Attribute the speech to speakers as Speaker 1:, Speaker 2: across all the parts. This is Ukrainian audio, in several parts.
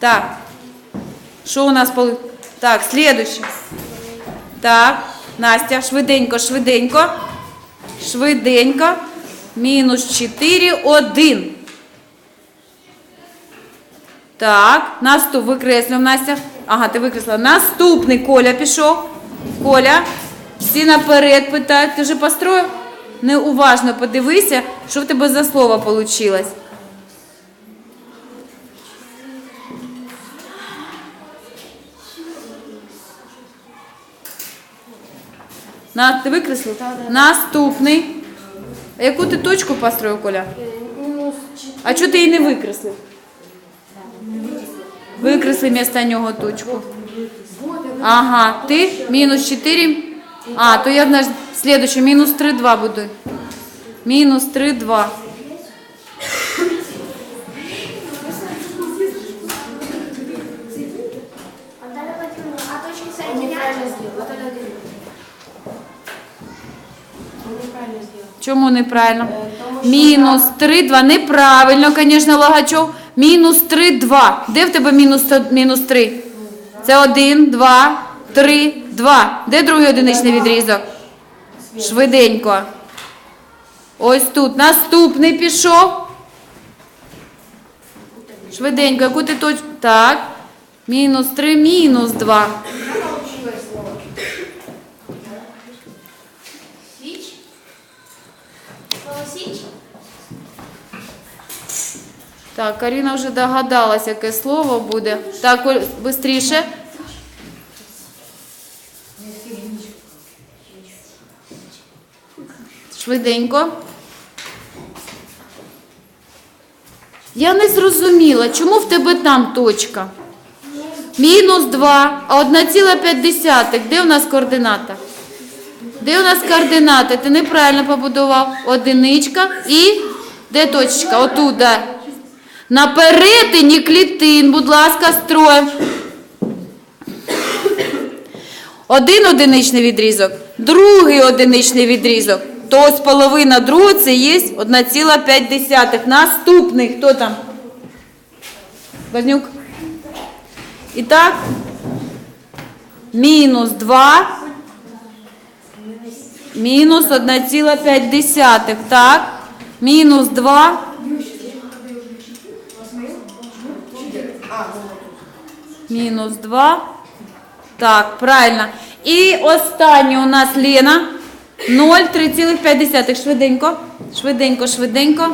Speaker 1: Так. Що у нас поли... Так, слідуюче. Так, Настя, швиденько, швиденько. Швиденько. Мінус 4, 1. Так, наступ викреслюємо, Настя. Ага, ти викреслила. Наступний Коля пішов. Коля, всі наперед питають, ти вже построїв? Неуважно подивися, що в тебе за слово вийшло. На, ти викреслив? Наступний. А яку ти точку построїв, Коля?
Speaker 2: Мінус 4.
Speaker 1: А чого ти її не викреслив? Викресли вместо нього точку. Ага, ти мінус 4. А, то я знаєш, слідуюче, мінус 3, 2 буду. Мінус 3, 2.
Speaker 2: А далі потім,
Speaker 1: Чому неправильно? Мінус 3, 2. Неправильно, звісно, Лагачов. Мінус 3, 2. Де в тебе мінус, то- мінус 3? Це 1, 2, 3, 2. Де другий одиничний відрізок? Швиденько. Ось тут. Наступний пішов. Швиденько, яку ти точку? Так. Мінус 3, мінус 2. Так, Каріна вже догадалась, яке слово буде. Так, швидше. Швиденько. Я не зрозуміла, чому в тебе там точка? Мінус 2, а 1,5. Де у нас координата? Де у нас координати? Ти неправильно побудував. Одиничка і де точечка? Отут, да. На перетині клітин, будь ласка, строїм. Один одиничний відрізок, другий одиничний відрізок. То ось половина другого це є 1,5. Наступний, хто там? Вознюк. І так, мінус 2, мінус 1,5. Так, мінус 2. Мінус 2. Так, правильно. І останнє у нас Лена. 0, 3,5. Швиденько. Швиденько, швиденько.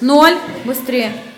Speaker 1: 0. Быстрее.